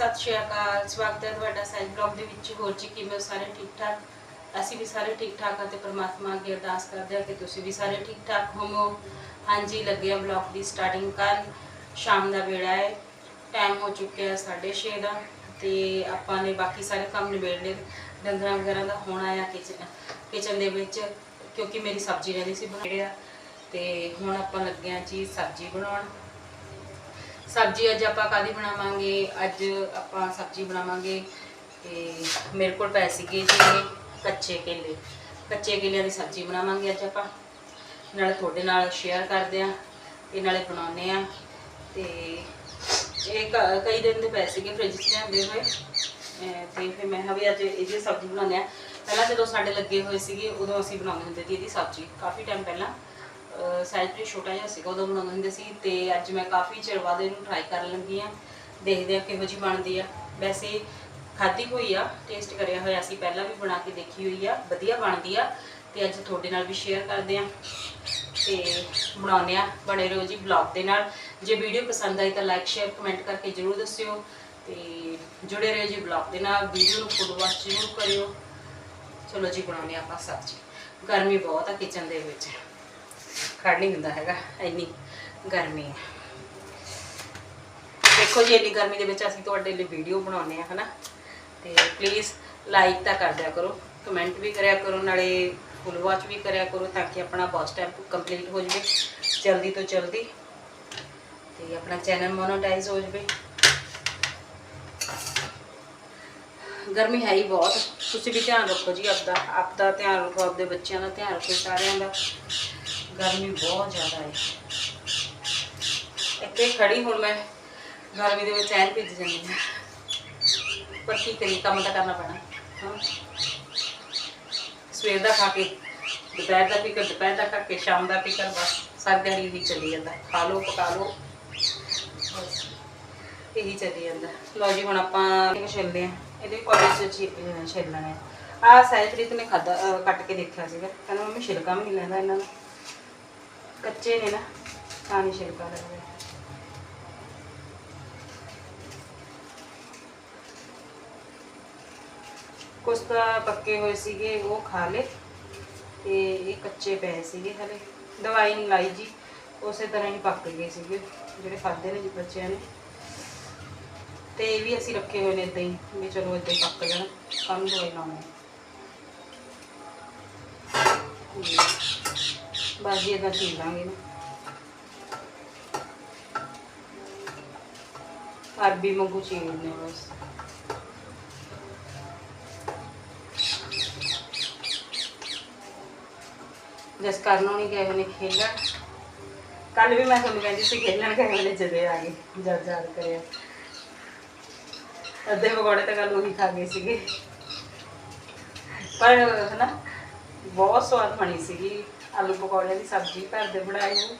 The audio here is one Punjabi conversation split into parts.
ਸਤਿ ਸ਼੍ਰੀ ਅਕਾਲ, ਸਵਾਗਤ ਹੈ ਤੁਹਾਡਾ ਸਾਈਡ ਬਲੌਗ ਦੇ ਵਿੱਚ। ਹੋਰ ਜੀ, ਕਿਵੇਂ ਹੋ? ਸਾਰੇ ਠੀਕ ਠਾਕ? ਅਸੀਂ ਵੀ ਸਾਰੇ ਠੀਕ ਠਾਕ ਹਾਂ ਤੇ ਪ੍ਰਮਾਤਮਾ ਅੱਗੇ ਅਰਦਾਸ ਕਰਦੇ ਹਾਂ ਕਿ ਤੁਸੀਂ ਵੀ ਸਾਰੇ ਠੀਕ ਠਾਕ ਹੋਵੋ। ਹਾਂਜੀ ਲੱਗੇ ਆ ਬਲੌਗ ਦੀ ਸਟਾਰਟਿੰਗ ਕਰਨ ਸ਼ਾਮ ਦਾ ਵੇਲਾ ਹੈ ਟਾਈਮ ਹੋ ਚੁੱਕਿਆ 6:30 ਦਾ ਤੇ ਆਪਾਂ ਨੇ ਬਾਕੀ ਸਾਰੇ ਕੰਮ ਨਿਬੇੜ ਲਏ ਡੰਗਰਾਂ ਵਗੈਰਾ ਦਾ ਹੋਣਾ ਆ ਕਿਚਨ ਕਿਚਨ ਦੇ ਵਿੱਚ, ਕਿਉਂਕਿ ਮੇਰੀ ਸਬਜ਼ੀ ਰਹਿੰਦੀ ਸੀ ਬਣਿਆ ਤੇ ਹੁਣ ਆਪਾਂ ਲੱਗੇ ਆ ਜੀ ਸਬਜ਼ੀ ਬਣਾਉਣ। ਸਬਜ਼ੀ ਅੱਜ ਆਪਾਂ ਕਾਦੀ ਬਣਾਵਾਂਗੇ? ਅੱਜ ਆਪਾਂ ਸਬਜ਼ੀ ਬਣਾਵਾਂਗੇ ਤੇ ਮੇਰੇ ਕੋਲ ਪੈ ਸੀਗੇ ਜੀ ਕੱਚੇ ਕੇਲੇ। ਕੱਚੇ ਕੇਲਿਆਂ ਦੀ ਸਬਜ਼ੀ ਬਣਾਵਾਂਗੇ ਅੱਜ ਆਪਾਂ। ਨਾਲੇ ਤੁਹਾਡੇ ਨਾਲ ਸ਼ੇਅਰ ਕਰਦੇ ਆ ਤੇ ਨਾਲੇ ਬਣਾਉਨੇ ਆ। ਤੇ ਇਹ ਕ- ਕਈ ਦਿਨ ਦੇ ਪੈ ਸੀਗੇ ਫ੍ਰਿਜ 'ਚ ਲਿਆਂਦੇ ਹੋਏ। ਅਹ ਤੇ ਫਿਰ ਮੈਂ ਕਿਹਾ ਵੀ ਅੱਜ ਇਹਦੀ ਸਬਜ਼ੀ ਬਣਾਉਂਦੇ ਆ। ਪਹਿਲਾਂ ਜਦੋਂ ਸਾਡੇ ਲੱਗੇ ਹੋਏ ਸੀਗੇ, ਉਦੋਂ ਅਸੀਂ ਬਣਾਉਂਦੇ ਹੁੰਦੇ ਸੀ ਇਹਦੀ ਸਬਜ਼ੀ। ਕਾਫੀ ਟਾਈਮ ਪਹਿਲਾਂ ਸਾਈਜ਼ ਵੀ ਛੋਟਾ ਜਿਹਾ ਸੀਗਾ, ਉਦੋਂ ਬਣਾਉਂਦੇ ਹੁੰਦੇ ਸੀ ਤੇ ਅੱਜ ਮੈਂ ਕਾਫੀ ਚਿਰ ਬਾਅਦ ਇਹਨੂੰ ਟਰਾਈ ਕਰਨ ਲੱਗੀ ਆ ਦੇਖਦੇ ਆ ਕਿਹੋ ਜਿਹੀ ਬਣਦੀ ਆ। ਵੈਸੇ ਖਾਧੀ ਹੋਈ ਆ ਟੇਸਟ ਕਰਿਆ ਹੋਇਆ ਸੀ, ਪਹਿਲਾਂ ਵੀ ਬਣਾ ਕੇ ਦੇਖੀ ਹੋਈ ਆ, ਵਧੀਆ ਬਣਦੀ ਆ ਤੇ ਅੱਜ ਤੁਹਾਡੇ ਨਾਲ ਵੀ ਸ਼ੇਅਰ ਕਰਦੇ ਆ ਤੇ ਬਣਾਉਂਦੇ ਆ ਬਣੇ ਰਹੋ ਜੀ ਬਲੌਗ ਦੇ ਨਾਲ। ਜੇ ਵੀਡੀਓ ਪਸੰਦ ਆਈ ਤਾਂ ਲਾਈਕ ਸ਼ੇਅਰ ਕਮੈਂਟ ਕਰਕੇ ਜਰੂਰ ਦੱਸਿਓ ਤੇ ਜੁੜੇ ਰਹੋ ਜੀ ਬਲੌਗ ਦੇ ਨਾਲ। ਵੀਡੀਓ ਨੂੰ ਫੁੱਲ ਵਾਚ ਜਰੂਰ ਕਰਿਓ। ਚਲੋ ਜੀ, ਬਣਾਉਂਦੇ ਆ ਆਪਾਂ ਸਬਜ਼ੀ। ਗਰਮੀ ਬਹੁਤ ਆ ਕਿਚਨ ਦੇ ਵਿੱਚ। ਖੜ ਨਹੀਂ ਹੁੰਦਾ ਹੈਗਾ, ਇੰਨੀ ਗਰਮੀ ਹੈ। ਦੇਖੋ ਜੀ, ਇੰਨੀ ਗਰਮੀ ਦੇ ਵਿੱਚ ਅਸੀਂ ਤੁਹਾਡੇ ਲਈ ਵੀਡੀਓ ਬਣਾਉਂਦੇ ਆ ਹਨਾ? ਤੇ ਪਲੀਜ਼ ਲਾਈਕ ਤਾਂ ਕਰ ਦਿਆ ਕਰੋ ਕਮੈਂਟ ਵੀ ਕਰਿਆ ਕਰੋ, ਨਾਲੇ ਫੁੱਲ ਵਾਚ ਵੀ ਕਰਿਆ ਕਰੋ ਤਾਂ ਕਿ ਆਪਣਾ ਵਾਚ ਟਾਈਮ ਕੰਪਲੀਟ ਹੋ ਜਾਵੇ, ਜਲਦੀ ਤੋਂ ਜਲਦੀ। ਤੇ ਆਪਣਾ ਚੈਨਲ ਮੋਨੋਟਾਈਜ਼ ਹੋ ਜਾਵੇ। ਗਰਮੀ ਹੈ ਹੀ ਬਹੁਤ। ਤੁਸੀਂ ਵੀ ਧਿਆਨ ਰੱਖੋ ਜੀ ਆਪਦਾ ਆਪਦਾ ਧਿਆਨ ਰੱਖੋ, ਆਪਦੇ ਬੱਚਿਆਂ ਦਾ ਧਿਆਨ ਰੱਖੋ, ਸਾਰਿਆਂ ਦਾ। ਗਰਮੀ ਬਹੁਤ ਜ਼ਿਆਦਾ ਹੈ। ਇੱਥੇ ਖੜੀ ਹੁਣ ਮੈਂ ਗਰਮੀ ਦੇ ਵਿੱਚ ਐਨ ਭਿੱਜ ਜਾਂਦੀ ਹਾਂ। ਪਰ ਕੀ ਕਰੀ ਕੰਮ ਤਾਂ ਕਰਨਾ ਪੈਣਾ। ਹਾਂ। ਸਵੇਰ ਦਾ ਖਾ ਕੇ, ਦੁਪਹਿਰ ਦਾ ਫਿਕਰ, ਦੁਪਹਿਰ ਦਾ ਖਾ ਕੇ, ਸ਼ਾਮ ਦਾ ਫਿਕਰ, ਬਸ ਸਾਰੀ ਦਿਹਾੜੀ ਹੀ ਚੱਲੀ ਜਾਂਦਾ। ਖਾ ਲਓ, ਪਕਾ ਲਓ, ਬਸ ਇਹੀ ਚੱਲੀ ਜਾਂਦਾ। ਲਓ ਜੀ, ਹੁਣ ਆਪਾਂ ਇਹ ਛਿੱਲਦੇ ਆ ਇਹਦੇ ਕਾਲਜ ਚ ਛਿੱਲਣਾ ਹੈ ਆ। ਸਹਿਜਪ੍ਰੀਤ ਨੇ ਖਾਦਾ ਕੱਟ ਕੇ ਦੇਖਿਆ ਸੀਗਾ। ਕਹਿੰਦਾ ਮੰਮੀ ਛਿਲਕਾ ਵੀ ਨਹੀਂ ਲੈਂਦਾ ਇਹਨਾਂ ਨੂੰ। ਕੱਚੇ ਨੇ ਨਾ, ਤਾਂ ਨਹੀਂ ਛਿਲਕਾ ਲੱਗਦਾ ਕੁਛ ਤਾਂ ਪੱਕੇ ਹੋਏ ਸੀਗੇ, ਉਹ ਖਾ ਲੇ ਤੇ ਇਹ ਕੱਚੇ ਪਏ ਸੀਗੇ ਹਲੇ। ਦਵਾਈ ਨਹੀਂ ਲਾਈ ਜੀ, ਉਸੇ ਤਰ੍ਹਾਂ ਹੀ ਪੱਕ ਗਏ ਸੀਗੇ, ਜਿਹੜੇ ਖਾਦੇ ਨੇ ਜੀ ਬੱਚਿਆਂ ਨੇ। ਤੇ ਇਹ ਵੀ ਅਸੀਂ ਰੱਖੇ ਹੋਏ ਨੇ ਇਦਾਂ ਹੀ, ਵੀ ਚਲੋ ਇਦਾਂ ਹੀ ਪੱਕ ਜਾਣ ਕੰਮ ਦਵਾਈ ਲਾਉਣੀ ਬਸ ਜੀ ਇਦਾਂ ਚੀਰ ਲਾਂਗੇ ਨਾ। ਅਰਬੀ ਵਾਂਗੂ ਚੀਰਨੇ ਬਸ। ਜਸ ਕਰਨੋਂ ਨਹੀਂ ਗਏ ਹੋਏ ਖੇਲਣ। ਕੱਲ ਵੀ ਮੈਂ ਤੁਹਾਨੂੰ ਕਹਿੰਦੀ ਸੀ ਖੇਲਣ ਗਏ ਹੋਏ ਜਦੇ ਆ ਗਏ ਜਦ ਜਦ ਕਰਿਆ। ਅੱਧੇ ਪਕੌੜੇ ਤਾਂ ਕੱਲ ਉਹੀ ਖਾ ਗਏ ਸੀਗੇ। ਪਰ ਹਨਾ, ਬਹੁਤ ਸਵਾਦ ਬਣੀ ਸੀਗੀ। ਆਲੂ ਪਕੌੜਿਆਂ ਦੀ ਸਬਜ਼ੀ ਘਰ ਦੇ ਬਣਾਈ ਹੋਈ।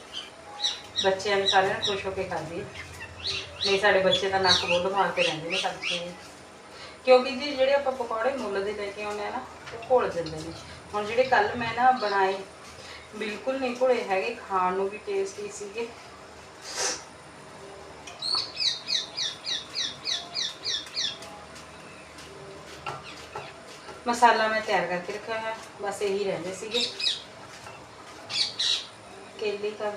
ਬੱਚਿਆਂ ਨੇ ਸਾਰਿਆਂ ਨੇ ਖੁਸ਼ ਹੋ ਕੇ ਖਾਧੀ ਨਹੀਂ, ਸਾਡੇ ਬੱਚੇ ਤਾਂ ਨੱਕ ਬੁੱਧ ਮਾਰ ਕੇ ਰਹਿੰਦੇ ਨੇ ਸਬਜ਼ੀ ਨੂੰ। ਕਿਉਂਕਿ ਜੀ, ਜਿਹੜੇ ਆਪਾਂ ਪਕੌੜੇ ਮੁੱਲ ਦੇ ਲੈ ਕੇ ਆਉਂਦੇ ਆ ਨਾ, ਉਹ ਘੁਲ ਜਾਂਦੇ ਨੇ ਹੁਣ ਜਿਹੜੇ ਕੱਲ ਮੈਂ ਨਾ ਬਣਾਏ, ਬਿਲਕੁਲ ਨਹੀਂ ਘੁਲੇ ਹੈਗੇ, ਖਾਣ ਨੂੰ ਵੀ ਟੇਸਟੀ ਸੀਗੇ ਮਸਾਲਾ ਮੈਂ ਤਿਆਰ ਕਰਕੇ ਰੱਖਿਆ ਹੈ ਬਸ ਇਹੀ ਰਹਿੰਦੇ ਸੀਗੇ ਕੇਲੇ ਕਰ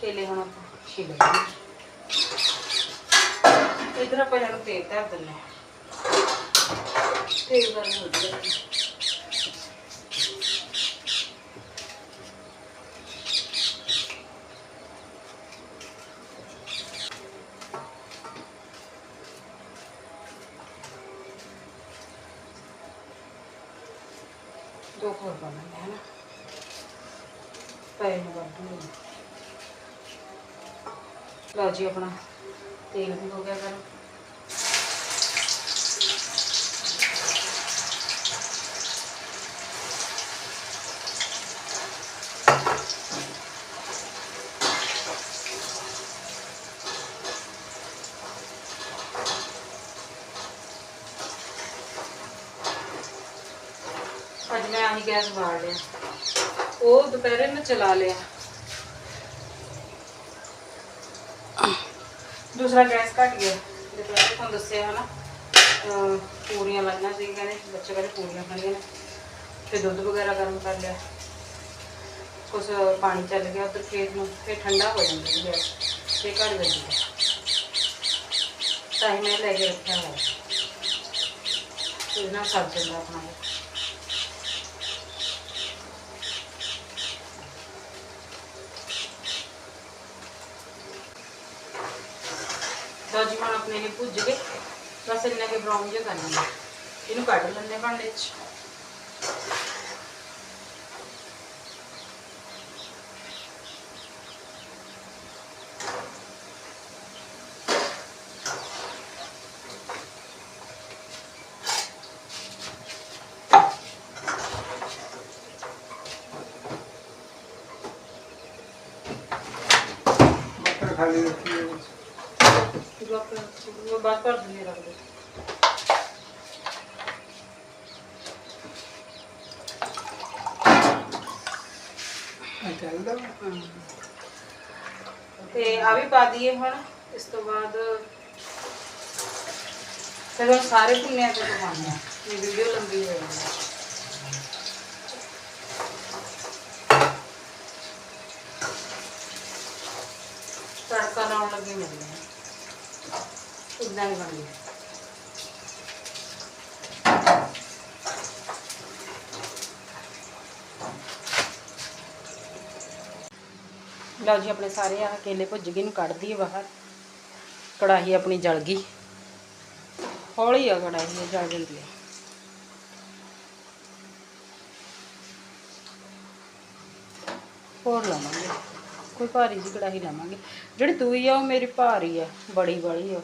ਕੇਲੇ ਹੁਣ ਆਪਾਂ ਛਿੱਲ ਲਾਂਗੇ ਇਧਰ ਆਪਾਂ ਇਹਨੂੰ ਤੇਲ ਧਰ ਦਿੰਦੇ ਹਾਂ। ਤੇਲ ਗਰਮ ਹੋ ਜਾਏਗਾ ਦੋ ਹੋਰ ਬਣਾਉਂਦੇ ਹਨ ਪਏ ਨੂੰ ਵੱਢ ਲਓ ਲਓ ਜੀ ਆਪਣਾ ਤੇਲ ਵੀ ਹੋ ਗਿਆ ਗਰਮ। ਅੱਜ ਮੈਂ ਆਹੀ ਗੈਸ ਬਾਲ ਲਿਆ। ਉਹ ਦੁਪਹਿਰੇ ਮੈਂ ਚਲਾ ਲਿਆ। ਦੂਸਰਾ ਗੈਸ ਘਟ ਗਿਆ। ਤੇ ਪਹਿਲਾਂ ਤੁਹਾਨੂੰ ਦੱਸਿਆ ਹਨਾ, ਅਹ ਪੂਰੀਆਂ ਲਾਈਆਂ ਸੀ, ਕਹਿੰਦੇ ਬੱਚੇ ਕਹਿੰਦੇ ਪੂਰੀਆਂ ਖਾਣੀਆਂ ਨੇ। ਫਿਰ ਦੁੱਧ ਵਗੈਰਾ ਗਰਮ ਕਰ ਲਿਆ। ਕੁਛ ਪਾਣੀ ਚੱਲ ਗਿਆ ਉਧਰ ਖੇਤ ਨੂੰ, ਫਿਰ ਠੰਡਾ ਹੋ ਜਾਂਦਾ ਜੀ ਗੈਸ ਤੇ ਘੜ ਜਾਂਦੀ। ਹੈ ਤਾਂ ਹੀ ਮੈਂ ਲੈ ਕੇ ਰੱਖਿਆ ਹੋਇਆ। ਤੇ ਨਾ ਸਰ ਆਪਣਾ ਇਹ। ਆਪਣੇ ਲਈ ਭੁੱਜ ਗਏ। ਬਸ ਇੰਨਾ ਕੇ ਬਰਾਊਨ ਜਿਹਾ ਕਰਨਾ। ਹੈ ਇਹਨੂੰ ਕੱਢ ਲੈਣੇ ਭਾਂਡੇ 'ਚ। ਮਟਰ ਖਾਲੀ ਰੱਖੀ ਬਾਅਦ ਦਿੰਦੇ ਚੱਲਦਾ। ਤੇ ਆ ਵੀ ਪਾ ਦਈਏ ਹੁਣ ਇਸ ਤੋਂ ਬਾਅਦ ਫਿਰ ਹੁਣ ਸਾਰੇ ਭੁੰਨਿਆ ਤੇ ਪਾਉਂਦੇ ਆ ਇਹ ਵੀਡੀਓ ਲੰਬੀ ਹੋ ਜਾਂਦੀ ਹੈ ਤੜਕਾ ਲਾਉਣ ਲੱਗੇ ਮਿਲਦੇ ਇਦਾਂ ਹੀ ਬਣਦੀ ਹੈ ਲਓ ਜੀ ਆਪਣੇ ਸਾਰੇ ਆ ਕੇਲੇ ਭੁੱਜ ਗਏ ਨੂੰ ਕੱਢ ਦਈਏ ਬਾਹਰ ਕੜਾਹੀ ਆਪਣੀ ਜਲ ਗਈ ਹੌਲੀ ਆ ਕੜਾਹੀ ਇਹ ਜਲ ਜਾਂਦੀ ਹੈ ਹੋਰ ਲਾਵਾਂਗੇ ਕੋਈ ਭਾਰੀ ਜੀ ਕੜਾਹੀ ਲਾਵਾਂਗੇ ਜਿਹੜੀ ਦੂਈ ਆ ਉਹ ਮੇਰੀ ਭਾਰੀ ਆ ਬੜੀ ਵਾਲੀ ਆ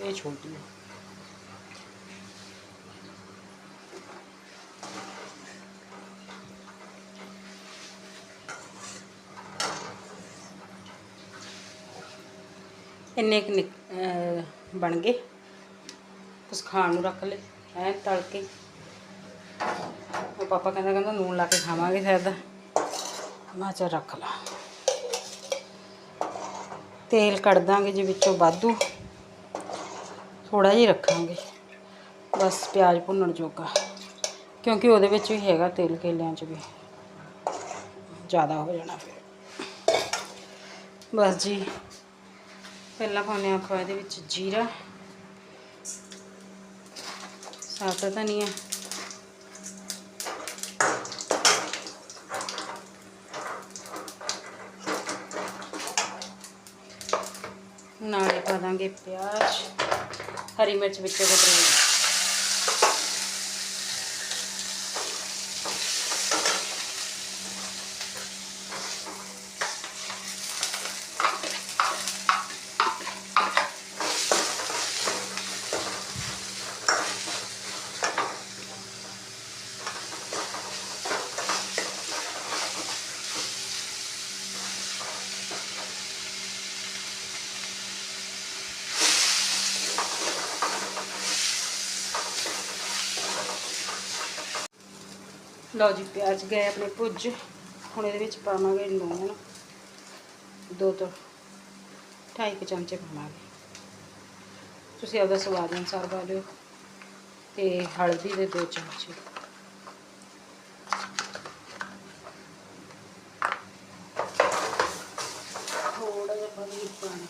ਉਹ ਇਹ ਛੋਟੀ ਇੰਨੇ ਕੁ ਨਿਕ- ਬਣ ਗਏ। ਕੁਛ ਖਾਣ ਨੂੰ ਰੱਖ ਲਏ ਐ ਤਲ ਕੇ ਉਹ ਪਾਪਾ ਕਹਿੰਦਾ ਕਹਿੰਦਾ ਨੂਨ ਲਾ ਕੇ ਖਾਵਾਂਗੇ ਸ਼ਾਇਦ। ਮੈਂ ਚਾ ਰੱਖ ਲਾ। ਤੇਲ ਕੱਢ ਦਾਂਗੇ ਜੇ ਵਿੱਚੋਂ ਵਾਧੂ। ਥੋੜਾ ਜਿਹਾ ਰੱਖਾਂਗੇ। ਬਸ ਪਿਆਜ਼ ਭੁੰਨਣ ਜੋਗਾ। ਕਿਉਂਕਿ ਉਹਦੇ ਵਿੱਚ ਵੀ ਹੈਗਾ ਤੇਲ ਕੇਲਿਆਂ 'ਚ ਵੀ। ਜ਼ਿਆਦਾ ਹੋ ਜਾਣਾ ਫਿਰ। ਬਸ ਜੀ, ਪਹਿਲਾਂ ਪਾਉਂਦੇ ਹਾਂ ਆਪਾਂ ਇਹਦੇ ਵਿੱਚ ਜੀਰਾ। ਸਾਫ਼ ਧਨੀਆ। ਨਾਲੇ ਪਾ ਦਾਂਗੇ ਪਿਆਜ਼। ਹਰੀ ਮਿਰਚ ਵਿੱਚ ਕੁਤਰੀ ਲਓ ਜੀ, ਪਿਆਜ਼ ਗਏ ਆਪਣੇ ਭੁੱਜ। ਹੁਣ ਇਹਦੇ ਵਿੱਚ ਪਾਵਾਂਗੇ ਲੂਣ। ਦੋ ਤੋਂ ਢਾਈ ਕੁ ਚਮਚੇ ਪਾਵਾਂਗੇ। ਤੁਸੀਂ ਆਪਦਾ ਸਵਾਦ ਅਨੁਸਾਰ ਪਾ ਲਿਓ ਤੇ ਹਲਦੀ ਦੇ ਦੋ ਚਮਚੇ। ਥੋੜਾ ਜਿਹਾ ਪਾਣੀ ਪਾਣੀ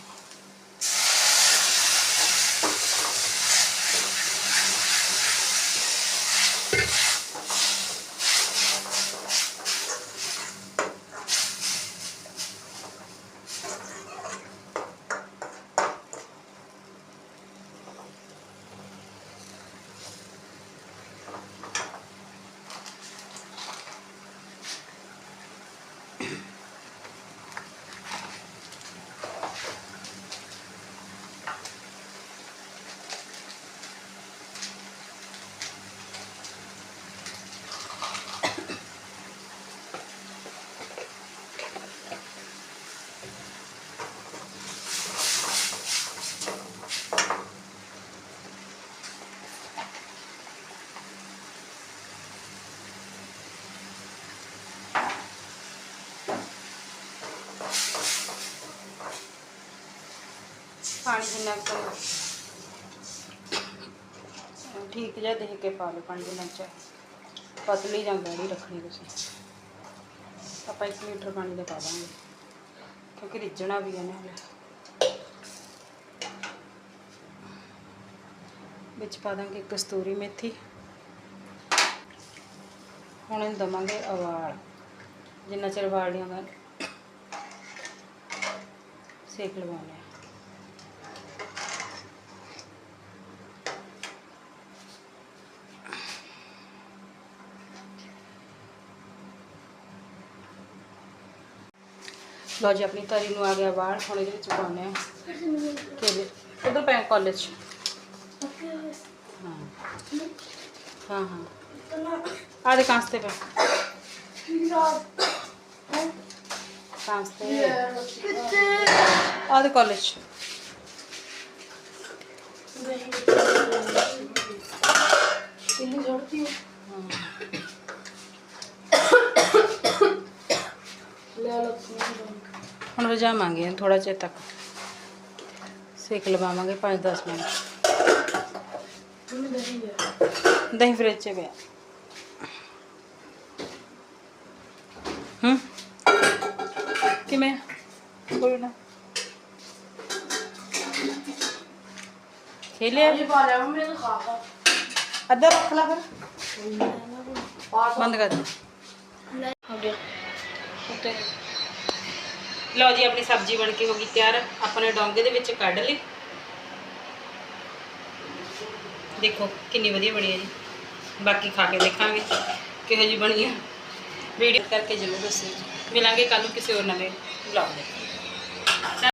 ਪਾਣੀ ਜਿੰਨਾ ਕੁ ਠੀਕ ਜਿਹਾ ਦੇਖ ਕੇ ਪਾ ਲਓ ਪਾਣੀ ਜਿੰਨਾ ਚਾਹੇ। ਪਤਲੀ ਜਾਂ ਗਾੜੀ ਰੱਖਣੀ ਤੁਸੀਂ। ਆਪਾਂ 1 ਲੀਟਰ ਪਾਣੀ ਦਾ ਪਾ ਦਾਂਗੇ। ਕਿਉਂਕਿ ਰਿੱਝਣਾ ਵੀ ਹੈ ਨਾ ਵਿੱਚ ਪਾ ਦਾਂਗੇ ਕਸਤੂਰੀ ਮੇਥੀ। ਹੁਣ ਇਹਨੂੰ ਦਵਾਂਗੇ ਉਬਾਲ। ਜਿੰਨਾ ਚਿਰ ਉਬਾਲ ਲਿਆਂਗਾ ਸੇਕ ਲਵਾਉਣਾ ਲਓ ਜੀ, ਆਪਣੀ ਤਰੀ ਨੂੰ ਆ ਗਿਆ ਬਾਹਰ, ਹੁਣ ਇਹਦੇ ਵਿੱਚ ਪਾਉਂਦੇ ਆ ਕੇਲੇ ਉਧਰ ਪੈ ਕਾਲਜ ਹਾਂ। ਹਾਂ ਹਾਂ। ਆ ਦੇ ਕਾਂਸਤੇ ਪੈ। ਕਾਂਸਤੇ ਆ ਦੇ ਕਾਲਜ ਹੁਣ ਰਜਾਵਾਂਗੇ ਥੋੜਾ ਚਿਰ ਤੱਕ। ਸੇਕ ਲਵਾਵਾਂਗੇ 5-10 ਮਿੰਟ। ਦਹੀਂ ਫ੍ਰਿਜ 'ਚ ਪਿਆ। ਹੂੰ? ਕਿਵੇਂ? ਕੋਈ ਨਾ। ਖੇਲਿਆ ਅੱਧਾ ਰੱਖ ਲਾ ਫਿਰ। ਬੰਦ ਕਰ। ਦੇ ਉੱਤੇ। ਲਓ ਜੀ, ਆਪਣੀ ਸਬਜ਼ੀ ਬਣ ਕੇ ਹੋ ਗਈ ਤਿਆਰ। ਆਪਾਂ ਨੇ ਡੋਂਗੇ ਦੇ ਵਿੱਚ ਕੱਢ ਲਈ। ਦੇਖੋ, ਕਿੰਨੀ ਵਧੀਆ ਬਣੀ ਹੈ ਜੀ। ਬਾਕੀ ਖਾ ਕੇ ਦੇਖਾਂਗੇ ਕਿਹੋ ਜੀ ਬਣੀ ਹੈ। ਵੀਡੀਓ ਕਰਕੇ ਜ਼ਰੂਰ ਦੱਸਿਓ ਜੀ। ਮਿਲਾਂਗੇ ਕੱਲ ਨੂੰ ਕਿਸੇ ਹੋਰ ਨਵੇਂ ਵਲੌਗ ਦੇ